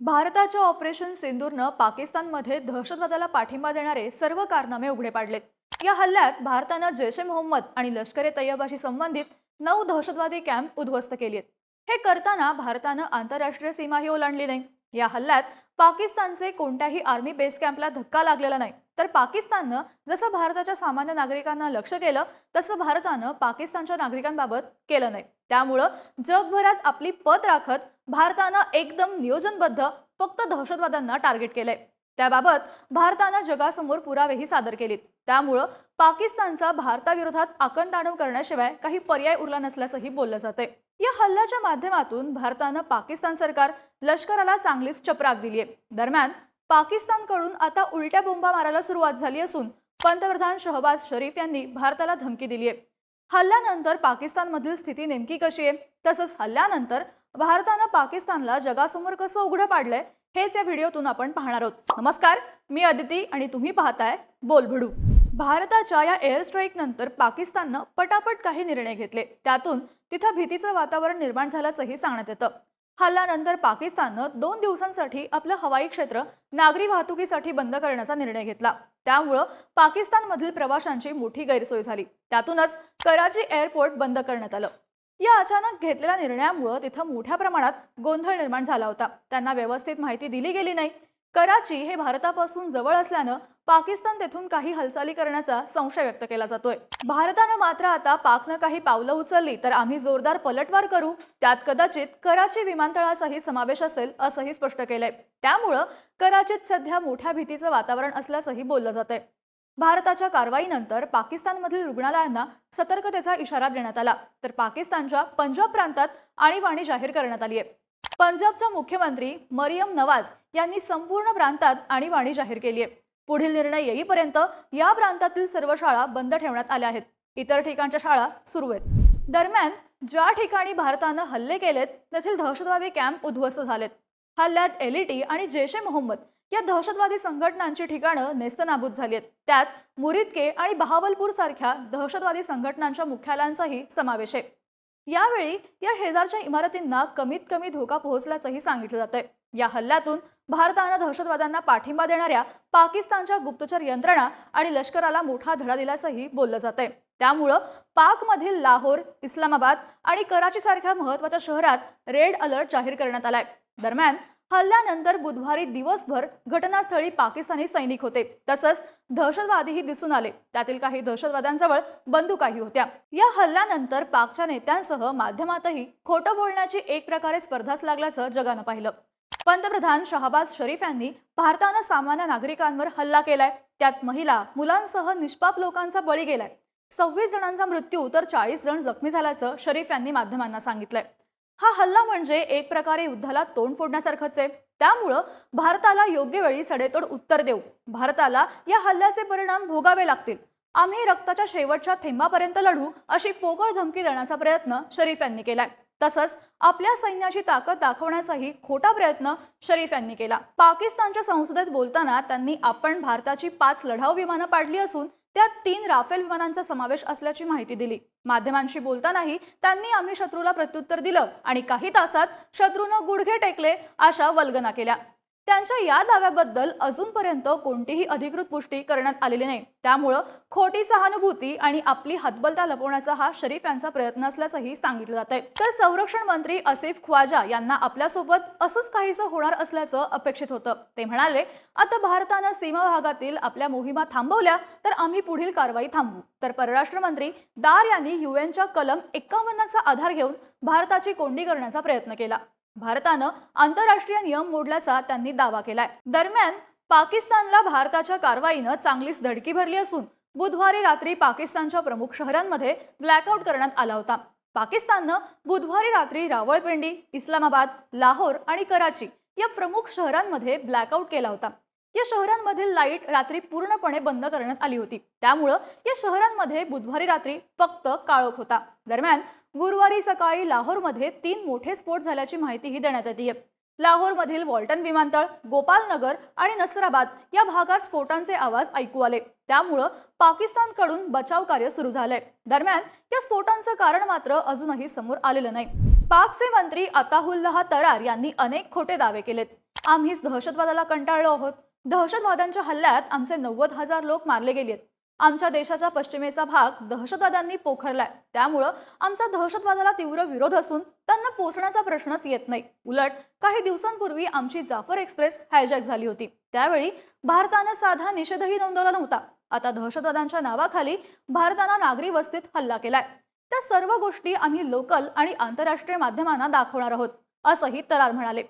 भारताच्या ऑपरेशन सिंदूरनं पाकिस्तानमध्ये दहशतवादाला पाठिंबा देणारे सर्व कारनामे उघडे पाडलेत. या हल्ल्यात भारतानं जैश ए मोहम्मद आणि लष्कर ए तय्यबाशी संबंधित नऊ दहशतवादी कॅम्प उद्ध्वस्त केले आहेत हे करताना भारतानं आंतरराष्ट्रीय सीमाही ओलांडली नाही. या हल्ल्यात पाकिस्तानचे कोणत्याही आर्मी बेस कॅम्पला धक्का लागलेला नाही. तर पाकिस्ताननं जसं भारताच्या सामान्य नागरिकांना लक्ष केलं तसं भारतानं पाकिस्तानच्या नागरिकांबाबत केलं नाही. त्यामुळं जगभरात आपली पत राखत भारतानं एकदम नियोजनबद्ध फक्त दहशतवाद्यांना टार्गेट केलंय. त्याबाबत भारतानं जगासमोर पुरावेही सादर केलेत. त्यामुळं पाकिस्तानचा भारताविरोधात आकंतांडव करण्याशिवाय काही पर्याय उरला नसल्याचंही बोललं जातंय. या हल्ल्याच्या माध्यमातून भारतानं पाकिस्तान सरकार लष्कराला चांगलीच चपराक आहे दरम्यान पाकिस्तानकडून आता उलट्या बोंबा मारायला सुरुवात झाली असून पंतप्रधान शहबाज शरीफ यांनी भारताला धमकी दिली आहे. हल्ल्यानंतर पाकिस्तानमधील स्थिती नेमकी कशी आहे? तसंच हल्ल्यानंतर भारतानं पाकिस्तानला जगासमोर कसं उघडं पाडलंय? हेच या व्हिडिओतून आपण पाहणार आहोत. नमस्कार मी अदिती आणि तुम्ही पाहताय बोलभिडू. भारताच्या या एअर स्ट्राईक नंतर पाकिस्ताननं पटापट काही निर्णय घेतले. त्यातून तिथं भीतीचं वातावरण निर्माण झाल्याचंही सांगण्यात येतं. हल्ल्यानंतर पाकिस्ताननं दोन दिवसांसाठी आपलं हवाई क्षेत्र नागरी वाहतुकीसाठी बंद करण्याचा निर्णय घेतला. त्यामुळं पाकिस्तानमधील प्रवाशांची मोठी गैरसोय झाली. त्यातूनच कराची एअरपोर्ट बंद करण्यात आलं. या अचानक घेतलेल्या निर्णयामुळं तिथं मोठ्या प्रमाणात गोंधळ निर्माण झाला होता. त्यांना व्यवस्थित माहिती दिली गेली नाही. कराची हे भारतापासून जवळ असल्यानं पाकिस्तान तेथून काही हालचाली करण्याचा संशय व्यक्त केला जातोय. भारतानं मात्र आता पाकनं काही पावलं उचलली तर आम्ही जोरदार पलटवार करू त्यात कदाचित कराची विमानतळाचाही समावेश असेल असंही स्पष्ट केलंय. त्यामुळं कराचीत सध्या मोठ्या भीतीचं वातावरण असल्याचंही बोललं जातंय. भारताच्या कारवाईनंतर पाकिस्तानमधील रुग्णालयांना सतर्कतेचा इशारा देण्यात आला. तर पाकिस्तानच्या पंजाब प्रांतात आणीबाणी जाहीर करण्यात आली आहे पंजाबच्या मुख्यमंत्री मरियम नवाज यांनी संपूर्ण प्रांतात आणीबाणी जाहीर केली आहे पुढील निर्णय येईपर्यंत या प्रांतातील सर्व शाळा बंद ठेवण्यात आल्या आहेत. इतर ठिकाणच्या शाळा सुरू आहेत. दरम्यान ज्या ठिकाणी भारतानं हल्ले केलेत तेथील दहशतवादी कॅम्प उद्ध्वस्त झालेत. हल्ल्यात एलईटी आणि जैश ए मोहम्मद या दहशतवादी संघटनांची ठिकाणं नेस्तनाबूत झाली आहेत त्यात मुरिदके आणि बहावलपूर सारख्या दहशतवादी संघटनांच्या मुख्यालयांचाही समावेश आहे. यावेळी या शेजारच्या इमारतींना कमीत कमी धोका पोहोचल्याचंही सांगितलं जातंय. या हल्ल्यातून भारतानं दहशतवाद्यांना पाठिंबा देणाऱ्या पाकिस्तानच्या गुप्तचर यंत्रणा आणि लष्कराला मोठा धडा दिल्याचंही बोललं जातंय. त्यामुळं पाकमधील लाहोर इस्लामाबाद आणि कराची सारख्या महत्त्वाच्या शहरात रेड अलर्ट जाहीर करण्यात आलाय. दरम्यान हल्ल्यानंतर बुधवारी दिवसभर घटनास्थळी पाकिस्तानी सैनिक होते. तसंच दहशतवादीही दिसून आले. त्यातील काही दहशतवाद्यांजवळ बंदुकाही होत्या. या हल्ल्यानंतर पाकच्या नेत्यांसह माध्यमातही खोटं बोलण्याची एक प्रकारे स्पर्धाच लागल्याचं जगानं पाहिलं. पंतप्रधान शहाबाज शरीफ यांनी भारतानं सामान्य नागरिकांवर हल्ला केलाय. त्यात महिला मुलांसह निष्पाप लोकांचा बळी गेलाय. सव्वीस जणांचा मृत्यू तर चाळीस जण जखमी झाल्याचं शरीफ यांनी माध्यमांना सांगितलंय. हा हल्ला म्हणजे एक प्रकारे युद्धाला तोंड फोडण्यासारखंच आहे. त्यामुळं भारताला योग्य वेळी सडेतोड उत्तर देऊ. भारताला या हल्ल्याचे परिणाम भोगावे लागतील. आम्ही रक्ताच्या शेवटच्या थेंबापर्यंत लढू अशी पोकळ धमकी देण्याचा प्रयत्न शरीफ यांनी केलाय. तसंच आपल्या सैन्याची ताकद दाखवण्याचाही खोटा प्रयत्न शरीफ यांनी केला. पाकिस्तानच्या संसदेत बोलताना त्यांनी आपण भारताची पाच लढाऊ विमानं पाडली असून त्यात तीन राफेल विमानांचा समावेश असल्याची माहिती दिली. माध्यमांशी बोलतानाही त्यांनी आम्ही शत्रूला प्रत्युत्तर दिलं आणि काही तासात शत्रूनं गुडघे टेकले अशा वल्गना केल्या. त्यांच्या या दाव्याबद्दल अजूनपर्यंत कोणतीही अधिकृत पुष्टी करण्यात आलेली नाही. त्यामुळं खोटी सहानुभूती आणि आपली हातबलता लपवण्याचा हा शरीफ यांचा प्रयत्न असल्याचंही सांगितलं जात आहे तर संरक्षण मंत्री असिफ ख्वाजा यांना आपल्यासोबत असंच काहीसं होणार असल्याचं अपेक्षित होतं. ते म्हणाले आता भारतानं सीमा भागातील आपल्या मोहिमा थांबवल्या तर आम्ही पुढील कारवाई थांबवू. तर परराष्ट्र मंत्री दार यांनी युएनच्या कलम एक्कावन्नचा आधार घेऊन भारताची कोंडी करण्याचा प्रयत्न केला. भारतानं आंतरराष्ट्रीय नियम मोडल्याचा त्यांनी दावा केलाय. दरम्यान पाकिस्तानला भारताच्या कारवाईनं चांगलीच धडकी भरली असून बुधवारी रात्री पाकिस्तानच्या प्रमुख शहरांमध्ये ब्लॅकआउट करण्यात आला होता. पाकिस्ताननं बुधवारी रात्री रावळपिंडी इस्लामाबाद लाहोर आणि कराची या प्रमुख शहरांमध्ये ब्लॅकआउट केला होता. या शहरांमधील लाइट रात्री पूर्णपणे बंद करण्यात आली होती. त्यामुळं या शहरांमध्ये बुधवारी रात्री फक्त काळोख होता. दरम्यान गुरुवारी सकाळी लाहोरमध्ये तीन मोठे स्फोट झाल्याची माहितीही देण्यात येते लाहोरमधील वॉल्टन विमानतळ गोपालनगर आणि नसराबाद या भागात स्फोटांचे आवाज ऐकू आले. त्यामुळं पाकिस्तानकडून बचाव कार्य सुरू झालंय. दरम्यान या स्फोटांचं कारण मात्र अजूनही समोर आलेलं नाही. पाकचे मंत्री अताहुल्लाह तरार यांनी अनेक खोटे दावे केलेत. आम्हीच दहशतवादाला कंटाळलो आहोत. दहशतवाद्यांच्या हल्ल्यात आमचे नव्वद हजार लोक मारले गेलेत. आमच्या देशाच्या पश्चिमेचा भाग दहशतवाद्यांनी पोखरलाय. त्यामुळं आमचा दहशतवादाला तीव्र विरोध असून त्यांना पोचण्याचा प्रश्नच येत नाही. उलट काही दिवसांपूर्वी आमची जाफर एक्सप्रेस हायजॅक झाली होती. त्यावेळी भारतानं साधा निषेधही नोंदवला नव्हता. आता दहशतवाद्यांच्या नावाखाली भारतानं नागरी वस्तीत हल्ला केलाय. त्या सर्व गोष्टी आम्ही लोकल आणि आंतरराष्ट्रीय माध्यमांना दाखवणार आहोत असंही तरार म्हणाले.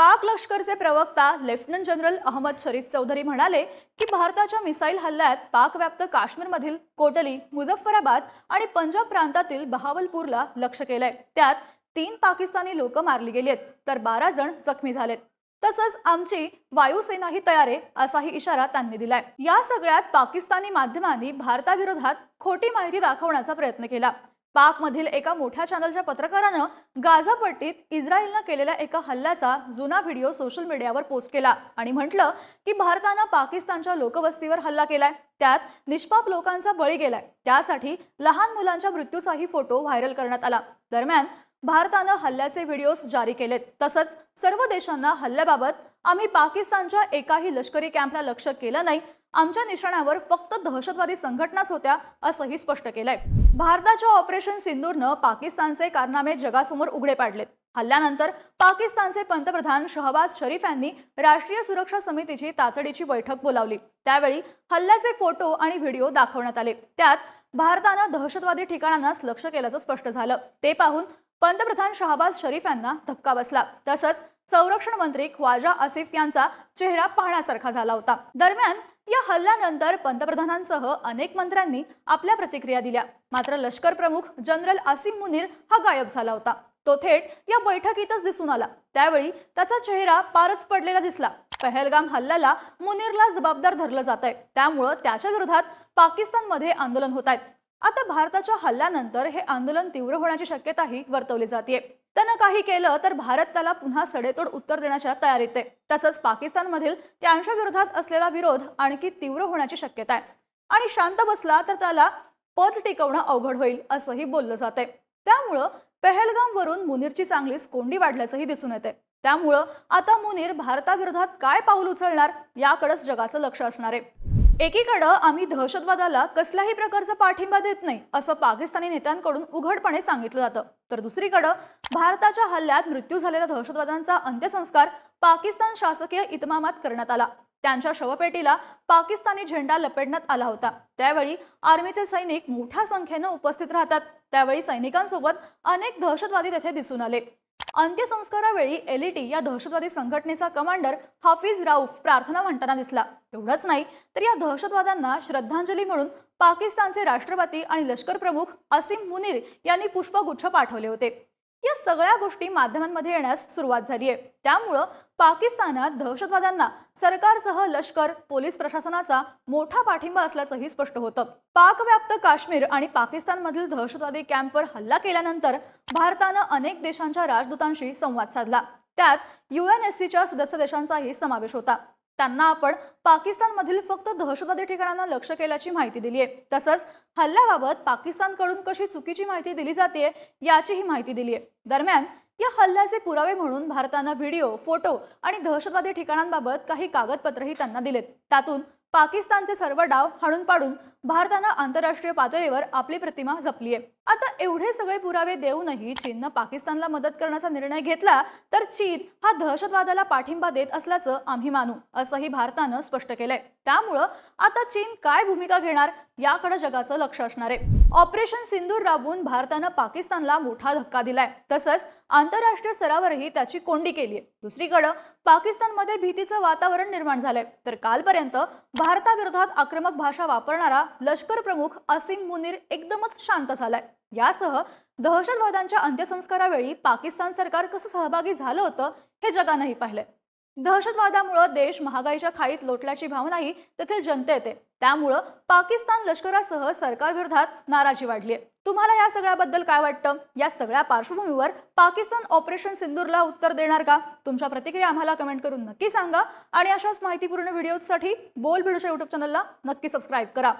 पाक लष्करचे प्रवक्ता लेफ्टनंट जनरल अहमद शरीफ चौधरी म्हणाले की भारताच्या मिसाईल हल्ल्यात पाकव्याप्त काश्मीरमधील कोटली मुझफ्फराबाद आणि पंजाब प्रांतातील बहावलपूरला लक्ष केलंय. त्यात तीन पाकिस्तानी लोक मारली गेली आहेत तर बारा जण जखमी झालेत. तसंच आमची वायुसेनाही तयार आहे असाही इशारा त्यांनी दिलाय. या सगळ्यात पाकिस्तानी माध्यमांनी भारताविरोधात खोटी माहिती दाखवण्याचा प्रयत्न केला. पाकमधील एका मोठ्या चॅनलच्या पत्रकारानं गाझापट्टीत इस्रायलनं केलेल्या एका हल्ल्याचा जुना व्हिडिओ सोशल मीडियावर पोस्ट केला आणि म्हटलं की भारतानं पाकिस्तानच्या लोकवस्तीवर हल्ला केलाय. त्यात निष्पाप लोकांचा बळी गेलाय. त्यासाठी लहान मुलांच्या मृत्यूचाही फोटो व्हायरल करण्यात आला. दरम्यान भारतानं हल्ल्याचे व्हिडिओज जारी केलेत. तसंच सर्व देशांना हल्ल्याबाबत आम्ही पाकिस्तानच्या एकाही लष्करी कॅम्पला लक्ष केलं नाही. आमच्या निशाण्यावर फक्त दहशतवादी संघटनाच होत्या असंही स्पष्ट केलंय. भारताच्या ऑपरेशन सिंदूरनं पाकिस्तानचे कारनामे जगासमोर उघडे पाडलेत. हल्ल्यानंतर पाकिस्तानचे पंतप्रधान शहबाज शरीफ यांनी राष्ट्रीय सुरक्षा समितीची तातडीची बैठक बोलावली. त्यावेळी हल्ल्याचे फोटो आणि व्हिडिओ दाखवण्यात आले. त्यात भारतानं दहशतवादी ठिकाणांनाच लक्ष केल्याचं स्पष्ट झालं. ते पाहून पंतप्रधान शहबाज शरीफ यांना धक्का बसला. तसंच संरक्षण मंत्री ख्वाजा आसिफ यांचा चेहरा पाहण्यासारखा झाला होता. दरम्यान या हल्ल्यानंतर पंतप्रधानांसह अनेक मंत्र्यांनी आपल्या प्रतिक्रिया दिल्या. मात्र लष्कर प्रमुख जनरल आसिम मुनीर हा गायब झाला होता. तो थेट या बैठकीतच दिसून आला. त्यावेळी त्याचा चेहरा पारच पडलेला दिसला. पहलगाम हल्ल्याला मुनीरला जबाबदार धरलं जात आहे त्यामुळं त्याच्या विरोधात पाकिस्तानमध्ये आंदोलन होत आहेत आता भारताच्या हल्ल्यानंतर हे आंदोलन तीव्र होण्याची शक्यताही वर्तवली जाते त्यानं काही केलं तर भारत त्याला पुन्हा सडेतोड उत्तर देण्याच्या तयारीत आहे. तसंच पाकिस्तानमधील त्यांच्या विरोधात असलेला विरोध आणखी तीव्र होण्याची शक्यता आहे. आणि शांत बसला तर त्याला पद टिकवणं अवघड होईल असंही बोललं जात आहे त्यामुळं पहलगामवरून मुनीरची चांगलीच कोंडी वाढल्याचंही दिसून येते त्यामुळं आता मुनीर भारताविरोधात काय पाऊल उचलणार याकडेच जगाचं लक्ष असणार आहे. एकीकडं आम्ही दहशतवादाला कसल्याही प्रकारचा पाठिंबा देत नाही असं पाकिस्तानी नेत्यांकडून उघडपणे सांगितलं जातं. तर दुसरीकडं भारताच्या हल्ल्यात मृत्यू झालेल्या दहशतवाद्यांचा अंत्यसंस्कार पाकिस्तान शासकीय इतमामात करण्यात आला. त्यांच्या शवपेटीला पाकिस्तानी झेंडा लपेटण्यात आला होता. त्यावेळी आर्मीचे सैनिक मोठ्या संख्येनं उपस्थित राहतात. त्यावेळी सैनिकांसोबत अनेक दहशतवादी तेथे दिसून आले. अंत्यसंस्कारावेळी एलईटी या दहशतवादी संघटनेचा कमांडर हाफिज राऊफ प्रार्थना म्हणताना दिसला. एवढंच नाही तर या दहशतवाद्यांना श्रद्धांजली म्हणून पाकिस्तानचे राष्ट्रपती आणि लष्कर प्रमुख असिम मुनीर यांनी पुष्पगुच्छ पाठवले होते. या सगळ्या गोष्टी माध्यमांमध्ये येण्यास सुरुवात झाली आहे. त्यामुळं पाकिस्तानात दहशतवाद्यांना सरकारसह लष्कर पोलीस प्रशासनाचा मोठा पाठिंबा असल्याचंही स्पष्ट होतं. पाकव्याप्त काश्मीर आणि पाकिस्तानमधील दहशतवादी कॅम्पवर हल्ला केल्यानंतर भारतानं अनेक देशांच्या राजदूतांशी संवाद साधला. त्यात युएनएससीच्या सदस्य देशांचाही समावेश होता. त्यांना आपण पाकिस्तानमधील फक्त दहशतवादी ठिकाणांना लक्ष केल्याची माहिती दिली आहे. तसंच हल्ल्याबाबत पाकिस्तानकडून कशी चुकीची माहिती दिली जाते याचीही माहिती दिली आहे. दरम्यान या हल्ल्याचे पुरावे म्हणून भारतानं व्हिडिओ फोटो आणि दहशतवादी ठिकाणांबाबत काही कागदपत्रही त्यांना दिलेत. त्यातून पाकिस्तानचे सर्व डाव हाणून पाडून भारतानं आंतरराष्ट्रीय पातळीवर आपली प्रतिमा जपली आहे आता एवढे सगळे पुरावे देऊनही चीननं पाकिस्तानला मदत करण्याचा निर्णय घेतला तर चीन हा दहशतवादाला पाठिंबा देत असल्याचं आम्ही मानू असंही भारतानं स्पष्ट केलंय. त्यामुळं आता चीन काय भूमिका घेणार याकडे जगाचं लक्ष असणार आहे. ऑपरेशन सिंदूर राबवून भारतानं पाकिस्तानला मोठा धक्का दिलाय. तसंच आंतरराष्ट्रीय स्तरावरही त्याची कोंडी केली आहे. दुसरीकडं पाकिस्तानमध्ये भीतीचं वातावरण निर्माण झालंय. तर कालपर्यंत भारताविरोधात आक्रमक भाषा वापरणारा लष्कर प्रमुख असीम मुनीर एकदमच शांत झालाय. यासह दहशतवाद्यांच्या अंत्यसंस्कारावेळी पाकिस्तान सरकार कसं सहभागी झालं होतं हे जगानंही पाहिलंय. दहशतवादामुळं देश महागाईच्या खाईत लोटल्याची भावनाही तेथील जनते येते. त्यामुळं पाकिस्तान लष्करासह सरकारविरोधात नाराजी वाढली आहे तुम्हाला या सगळ्याबद्दल काय वाटतं? या सगळ्या पार्श्वभूमीवर पाकिस्तान ऑपरेशन सिंदूरला उत्तर देणार का? तुमच्या प्रतिक्रिया आम्हाला कमेंट करून नक्की सांगा. आणि अशाच माहितीपूर्ण व्हिडिओसाठी बोल भिडूच्या युट्यूब चॅनलला नक्की सबस्क्राईब करा.